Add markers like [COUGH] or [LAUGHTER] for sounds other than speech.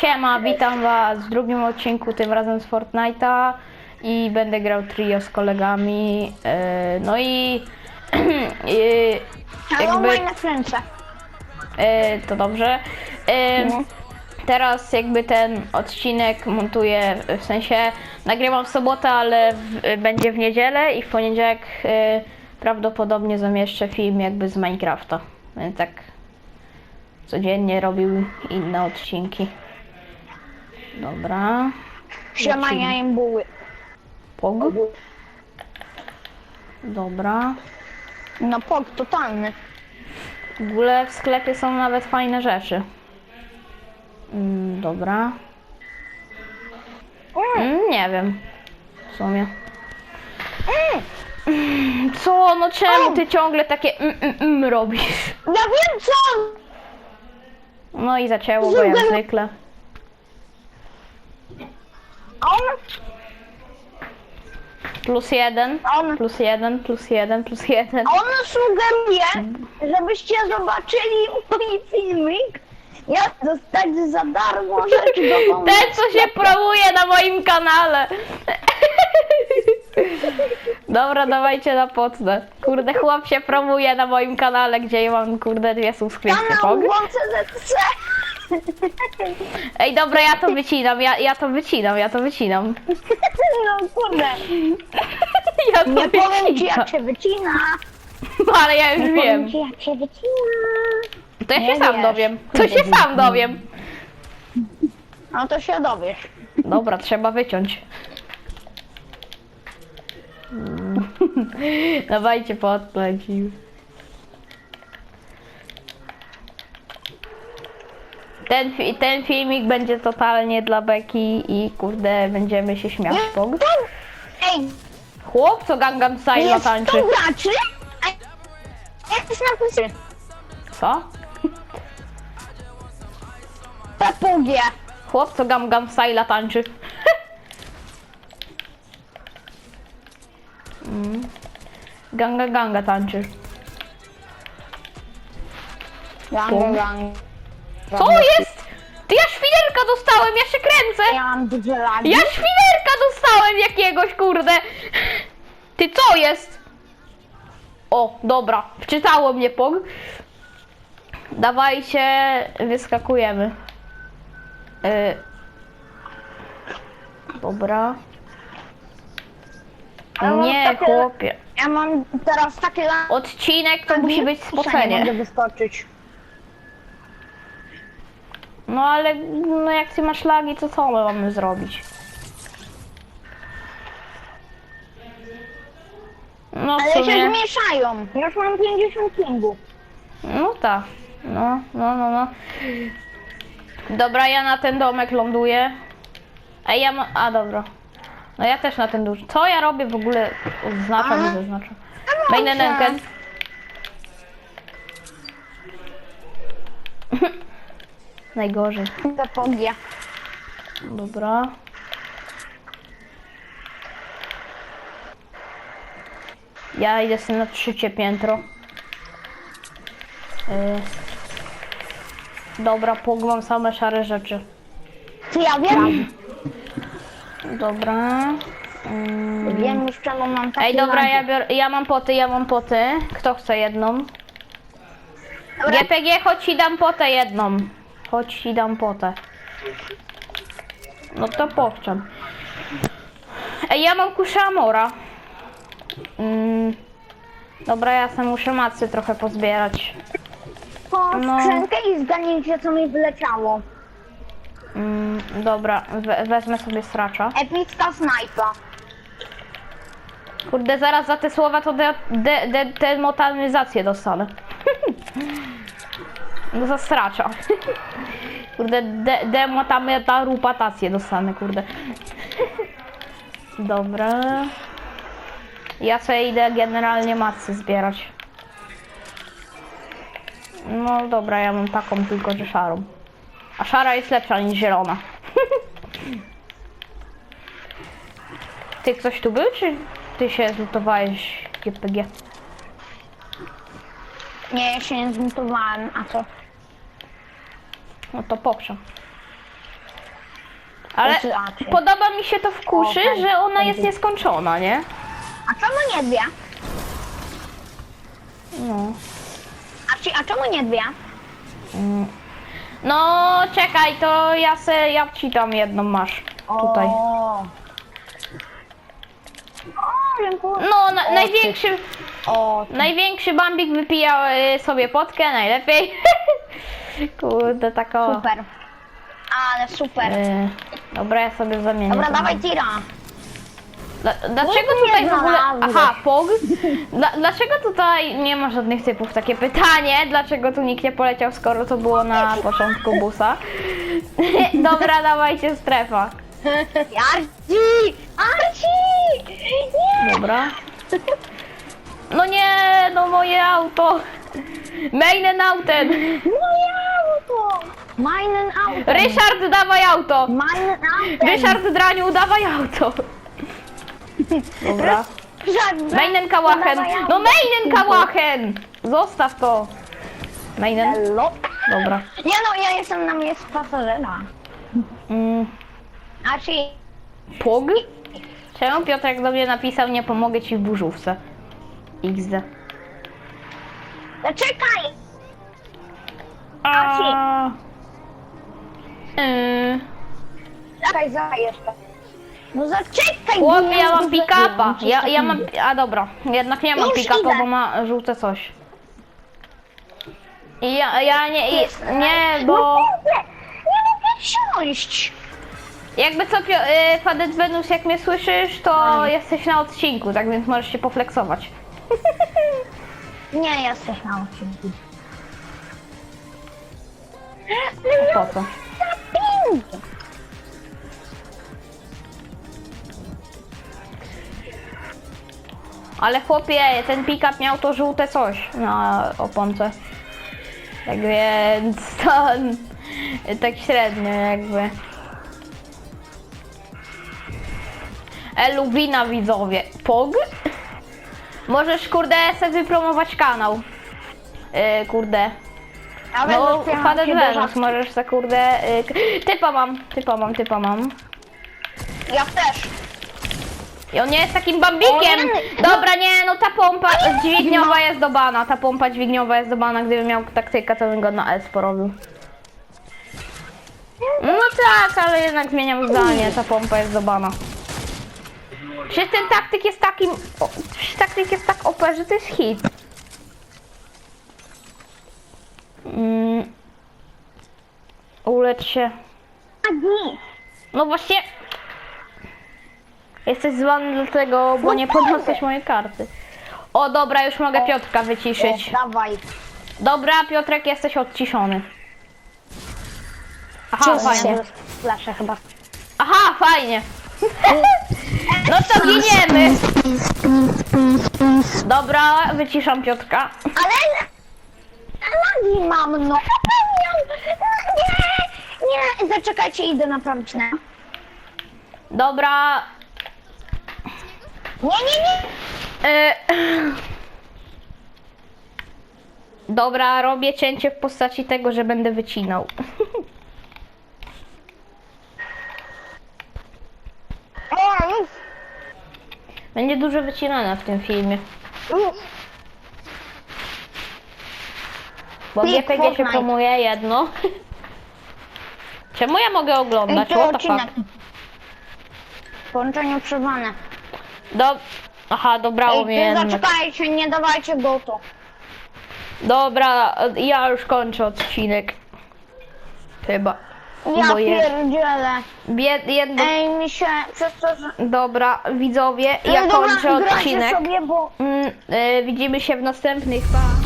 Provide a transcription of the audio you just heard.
Siema, witam was w drugim odcinku, tym razem z Fortnite'a i będę grał trio z kolegami. e, No i [CLEARS THROAT] Hello, jakby e, to dobrze. No. Teraz jakby ten odcinek montuję, w sensie nagrywam w sobotę, ale w, będzie w niedzielę i w poniedziałek e, prawdopodobnie zamieszczę film jakby z Minecrafta. Więc tak codziennie robił inne odcinki. Dobra. Siema, ja jem buły. Pog. Dobra. No pok, totalny. W ogóle w sklepie są nawet fajne rzeczy. Mm, dobra. Mm, nie wiem. W sumie. Mm, Co? No czemu ty ciągle takie mm, mm, mm robisz? ja wiem co! No i zaczęło go jak zwykle. On, Plus jeden, on, plus jeden, plus jeden, plus jeden. on sugeruje, żebyście zobaczyli mój filmik. Jak dostać za darmo rzeczy do domu. Ten, co się promuje na moim kanale. Dobra, dawajcie na pocnę. Kurde, chłop się promuje na moim kanale, gdzie ja mam, kurde, dwie subskrypcje. Kanał Pog. Wące ZC. Ej, dobra, ja to wycinam, ja, ja to wycinam, ja to wycinam. No kurde, [LAUGHS] Ja to nie powiem ci jak się wycina. No, ale ja już Nie wiem. powiem ci jak się wycina. To ja się Nie sam wiesz. dowiem. To się sam dowiem. No to się dowiesz. Dobra, trzeba wyciąć. Mm. [LAUGHS] Dawajcie podlecił. Ten, fi- ten filmik będzie totalnie dla Beki i kurde będziemy się śmiać. Pog. Ej, Chłop co Gangnam Style jest tańczy. to graczy? A jak jest napisy? Co? Papugie. Chłop co Gangnam Style tańczy. Mm. Ganga ganga tańczy. Gang, gang. Co jest? Ty ja świderka dostałem, ja się kręcę! Ja mam duże lagi. Ja świderka dostałem jakiegoś, kurde! Ty co jest? O, dobra, wczytało mnie pog. Dawajcie, wyskakujemy. Y... Dobra. Ja mam Nie, takie- chłopie. Ja mam teraz takie lagi. Odcinek to musi być Nie spocenie. mogę wyskoczyć. No ale no jak ty masz lagi, to co my mamy zrobić? No w Ale się sumie, zmieszają. Już mam 50 pingów. no tak, no, no, no, no. Dobra, ja na ten domek ląduję. A ja ma... a dobra. No ja też na ten duży. Co ja robię w ogóle? Oznaczam i zaznaczam. Mainen enken. Najgorzej. Papugie. Dobra. Ja idę sobie na trzecie piętro. Yy. Dobra, pogłam same szare rzeczy. Czy ja wiem? Dobra. Wiem już czemu mam takie Ej, dobra, ja, ja mam poty, ja mam poty. Kto chce jedną? Dobra. GPG, chodź ci dam potę jedną. Chodź ci dam potę. No to powczam. Ej, ja mam kuszę Amora. Mm. Dobra, ja sobie muszę macy trochę pozbierać. Po No. skrzynkę i zgadnijcie co mi wyleciało. Mm, dobra, we, wezmę sobie stracza. Epicka snajpa. Kurde, zaraz za te słowa to de, de, de, demotarnizację dostanę. No za stracza. Kurde, de, demotarupatację dostanę, kurde. Dobra. Ja sobie idę generalnie macy zbierać. No dobra, ja mam taką tylko, że szarą. A szara jest lepsza niż zielona. Ty ktoś tu był, czy ty się zlutowałeś GPG? Nie, ja się nie zmutowałem, a co? No to pokrzam. Ale Znaczy, a, czy- podoba mi się to w kuszy, O, tak. że ona jest nieskończona, nie? A czemu nie dwie? No. A, czy, a czemu nie dwie? No, czekaj, to ja se, ja ci tam jedną masz. Tutaj. O, o dziękuję. No, na, największy, O, największy Bambik wypijał y, sobie potkę, najlepiej. [LAUGHS] Kurde, tako. super. Ale super. Y, dobra, ja sobie zamienię. Dobra, to. dawaj tira. Dla, dlaczego Nigdy tutaj w ogóle... Aha, POG? Dla, dlaczego tutaj nie ma żadnych typów? Takie pytanie, dlaczego tu nikt nie poleciał, skoro to było na początku busa? [LAUGHS] Dobra, dawajcie strefa. Arci! Arci! Nie! Dobra. No nie, no moje auto. Mainen autem. Moje! Meinen Auto! Ryszard, dawaj auto. Meinen Auto! Ryszard Draniu, dawaj auto. Dobra. Ryszard! Mainen Kałachen. No Mainen Kałachen. Zostaw to. Mainen. Hello? Dobra. Nie no, ja jestem na miejscu pasażera. Mm, Arci! Pog? Czemu Piotrek do mnie napisał, nie pomogę ci w burzówce? XD. Zaczekaj! A... Yy, Zaczekaj, za jeszcze. No zaczekaj! Chłopie, ja mam pick-upa. Ja, ja mam... A dobra, jednak nie mam Już pick-upa, idę. bo ma żółte coś. I ja, ja nie... I, nie, No bo... kurde! Nie mogę wsiąść! Jakby co, Pio- y, Fadet Venus, jak mnie słyszysz, to jesteś na odcinku, tak więc możesz się poflexować. [LAUGHS] Nie jesteś na odcinku. Po co? Ale chłopie, ten pick-up miał to żółte coś na oponce. Tak więc [LAUGHS] to tak średnio jakby. Eluwina widzowie. Pog? Możesz kurde se wypromować kanał. Yy, kurde. No, będę Fadet się do Venus, żabki. możesz se kurde... K- typa mam, typa mam, typa mam. Ja też. I on nie jest takim bambikiem. O, nie. Dobra, nie, no ta pompa dźwigniowa jest do bana. Ta pompa dźwigniowa jest do bana. Gdyby miał taktykę, to bym go na S porobił. No tak, ale jednak zmieniam zdanie. Ta pompa jest do bana. Przecież ten taktyk jest takim... O, przecież taktyk jest tak OP, że to jest hit. Ulecz się. Agi! No właśnie. Jesteś zwany dlatego, bo nie podniosłeś mojej karty. O dobra, już mogę Piotrka wyciszyć. Dawaj. Dobra, Piotrek, jesteś odciszony. Aha, fajnie. Flaszę chyba. Aha, fajnie. [LAUGHS] No to giniemy. Dobra, wyciszam Piotrka. Ale... Lagi mam, no. Nie, nie. Zaczekajcie, idę naprawić, no. Dobra. Nie, nie, nie. y, Dobra, robię cięcie w postaci tego, że będę wycinał. Będzie dużo wycinania w tym filmie. Już. Bo Ty, GPG się Fortnite. promuje jedno. Czemu ja mogę oglądać? What the fuck? Połączenie przerwane. Do... Aha, dobrało Ej, mnie ty jednak. zaczekajcie, nie dawajcie go to. Dobra, ja już kończę odcinek. Chyba. Ja Bo je- pierdzielę. Bied, jedno... Ej, mi się przez to, że... Dobra, widzowie, ja Ej, dobra, kończę grajcie odcinek. sobie, bo... Mm, y, widzimy się w następnych. Pa!